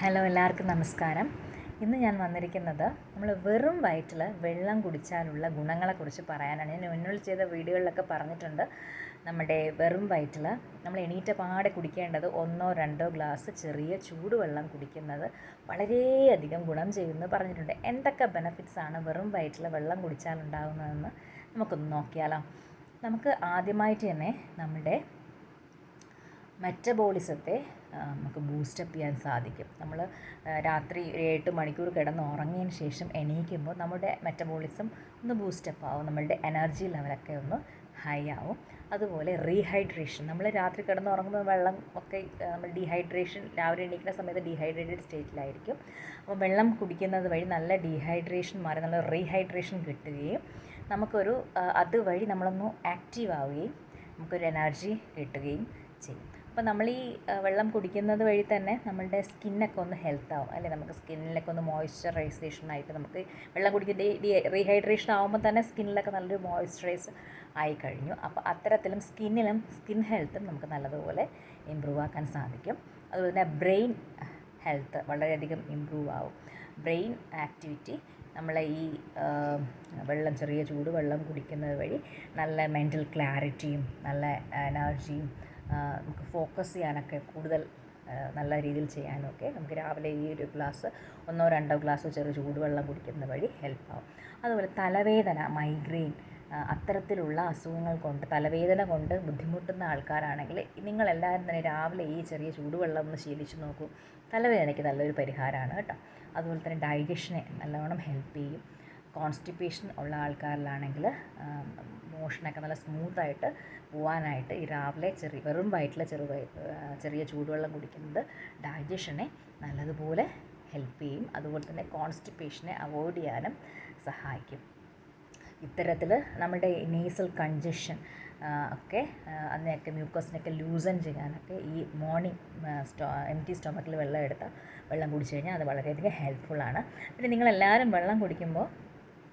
Hello എല്ലാവർക്കും നമസ്കാരം. ഇന്ന് ഞാൻ വന്നിരിക്കുന്നത് നമ്മൾ വെറും വയറ്റിൽ വെള്ളം കുടിച്ചാലുള്ള ഗുണങ്ങളെക്കുറിച്ച് പറയാനാണ്. ഞാൻ മുന്നിൽ ചെയ്ത വീഡിയോകളിലൊക്കെ പറഞ്ഞിട്ടുണ്ട്. നമ്മുടെ വെറും വയറ്റിൽ നമ്മൾ എണീറ്റ പാടെ കുടിക്കേണ്ടത് ഒന്നോ രണ്ടോ ഗ്ലാസ് ചെറിയ ചൂടുവെള്ളം കുടിക്കുന്നത് വളരെയധികം ഗുണം ചെയ്യുമെന്ന് പറഞ്ഞിട്ടുണ്ട്. എന്തൊക്കെ ബെനഫിറ്റ്സ് ആണ് വെറും വയറ്റിൽ വെള്ളം കുടിച്ചാൽ ഉണ്ടാകുന്നതെന്ന് നമുക്കൊന്ന് നോക്കിയാലോ. നമുക്ക് ആദ്യമായിട്ട് തന്നെ നമ്മുടെ മെറ്റബോളിസത്തെ നമുക്ക് ബൂസ്റ്റപ്പ് ചെയ്യാൻ സാധിക്കും. നമ്മൾ രാത്രി എട്ട് മണിക്കൂർ കിടന്ന് ഉറങ്ങിയതിന് ശേഷം എണീക്കുമ്പോൾ നമ്മുടെ മെറ്റബോളിസം ഒന്ന് ബൂസ്റ്റപ്പ് ആവും. നമ്മളുടെ എനർജി ലെവലൊക്കെ ഒന്ന് ഹൈ ആവും. അതുപോലെ റീഹൈഡ്രേഷൻ. നമ്മൾ രാത്രി കിടന്ന് ഉറങ്ങുമ്പോൾ വെള്ളം ഒക്കെ നമ്മൾ ഡീഹൈഡ്രേഷൻ രാവിലെ എണീക്കുന്ന സമയത്ത് ഡീഹൈഡ്രേറ്റഡ് സ്റ്റേറ്റിലായിരിക്കും. അപ്പോൾ വെള്ളം കുടിക്കുന്നത് വഴി നല്ല ഡീഹൈഡ്രേഷൻ മാറി നല്ല റീഹൈഡ്രേഷൻ കിട്ടുകയും നമുക്കൊരു അതുവഴി നമ്മളൊന്ന് ആക്റ്റീവ് ആവുകയും നമുക്കൊരു എനർജി കിട്ടുകയും ചെയ്യും. അപ്പോൾ നമ്മൾ ഈ വെള്ളം കുടിക്കുന്നത് വഴി തന്നെ നമ്മളുടെ സ്കിന്നൊക്കെ ഒന്ന് ഹെൽത്ത് ആവും. അല്ലേ? നമുക്ക് സ്കിന്നിലൊക്കെ ഒന്ന് മോയ്സ്ചറൈസേഷൻ ആയിട്ട് നമുക്ക് വെള്ളം കുടിക്കുന്ന റീഹൈഡ്രേഷൻ ആകുമ്പോൾ തന്നെ സ്കിന്നിലൊക്കെ നല്ലൊരു മോയ്സ്ചറൈസ് ആയി കഴിഞ്ഞു. അപ്പോൾ അത്തരത്തിലും സ്കിന്നിലും സ്കിൻ ഹെൽത്തും നമുക്ക് നല്ലതുപോലെ ഇമ്പ്രൂവ് ആക്കാൻ സാധിക്കും. അതുപോലെ തന്നെ ബ്രെയിൻ ഹെൽത്ത് വളരെയധികം ഇമ്പ്രൂവ് ആവും. ബ്രെയിൻ ആക്ടിവിറ്റി നമ്മളെ ഈ വെള്ളം ചെറിയ ചൂടുവെള്ളം കുടിക്കുന്നത് വഴി നല്ല മെന്റൽ ക്ലാരിറ്റിയും നല്ല എനർജിയും നമുക്ക് ഫോക്കസ് ചെയ്യാനൊക്കെ കൂടുതൽ നല്ല രീതിയിൽ ചെയ്യാനൊക്കെ നമുക്ക് രാവിലെ ഈ ഒരു ഗ്ലാസ് ഒന്നോ രണ്ടോ ഗ്ലാസ് ചെറു ചൂടുവെള്ളം കുടിക്കുന്ന വഴി ഹെൽപ്പാവും അതുപോലെ തലവേദന മൈഗ്രെയിൻ അത്തരത്തിലുള്ള അസുഖങ്ങൾ കൊണ്ട് തലവേദന കൊണ്ട് ബുദ്ധിമുട്ടുന്ന ആൾക്കാരാണെങ്കിൽ നിങ്ങളെല്ലാവരും തന്നെ രാവിലെ ഈ ചെറിയ ചൂടുവെള്ളം ഒന്ന് ശീലിച്ചു നോക്കൂ. തലവേദനയ്ക്ക് നല്ലൊരു പരിഹാരമാണ് കേട്ടോ. അതുപോലെ തന്നെ ഡൈജഷനെ നല്ലവണ്ണം ഹെൽപ്പ് ചെയ്യും. കോൺസ്റ്റിപ്പേഷൻ ഉള്ള ആൾക്കാരിലാണെങ്കിൽ മോഷനൊക്കെ നല്ല സ്മൂത്തായിട്ട് പോകാനായിട്ട് ഈ രാവിലെ ചെറിയ വെറും വയറ്റിലെ ചെറു ചെറിയ ചൂടുവെള്ളം കുടിക്കുന്നത് ഡൈജഷനെ നല്ലതുപോലെ ഹെൽപ്പ് ചെയ്യും. അതുപോലെ തന്നെ കോൺസ്റ്റിപ്പേഷനെ അവോയ്ഡ് ചെയ്യാനും സഹായിക്കും. ഇത്തരത്തിൽ നമ്മുടെ നേസൽ കൺജഷൻ ഒക്കെ അതിനെയൊക്കെ മ്യൂക്കസിനൊക്കെ ലൂസൺ ചെയ്യാനൊക്കെ ഈ മോർണിംഗ് സ്റ്റോ എം ടി സ്റ്റൊമക്കിൽ വെള്ളം എടുത്താൽ വെള്ളം കുടിച്ചു കഴിഞ്ഞാൽ അത് വളരെയധികം ഹെൽപ്ഫുള്ളാണ് പിന്നെ നിങ്ങളെല്ലാവരും വെള്ളം കുടിക്കുമ്പോൾ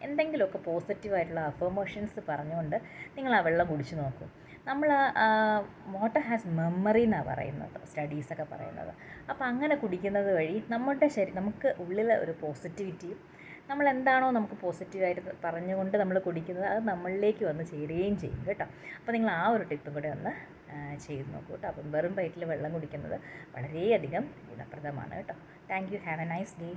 എന്തെങ്കിലുമൊക്കെ പോസിറ്റീവായിട്ടുള്ള അഫർമേഷൻസ് പറഞ്ഞുകൊണ്ട് നിങ്ങൾ ആ വെള്ളം കുടിച്ചു നോക്കൂ. നമ്മൾ വാട്ടർ ഹാസ് മെമ്മറി എന്നാണ് പറയുന്നത് സ്റ്റഡീസൊക്കെ പറയുന്നത്. അപ്പോൾ അങ്ങനെ കുടിക്കുന്നത് വഴി നമ്മുടെ ശരി നമുക്ക് ഉള്ളിലെ ഒരു പോസിറ്റിവിറ്റിയും നമ്മൾ എന്താണോ നമുക്ക് പോസിറ്റീവായിട്ട് പറഞ്ഞുകൊണ്ട് നമ്മൾ കുടിക്കുന്നത് അത് നമ്മളിലേക്ക് വന്ന് ചേരുകയും ചെയ്യും കേട്ടോ. അപ്പോൾ നിങ്ങൾ ആ ഒരു ടിപ്പും കൂടെ ഒന്ന് ചെയ്ത് നോക്കൂ കേട്ടോ. അപ്പം വെറും വയറ്റിൽ വെള്ളം കുടിക്കുന്നത് വളരെയധികം ഗുണപ്രദമാണ് കേട്ടോ. Thank you have a nice day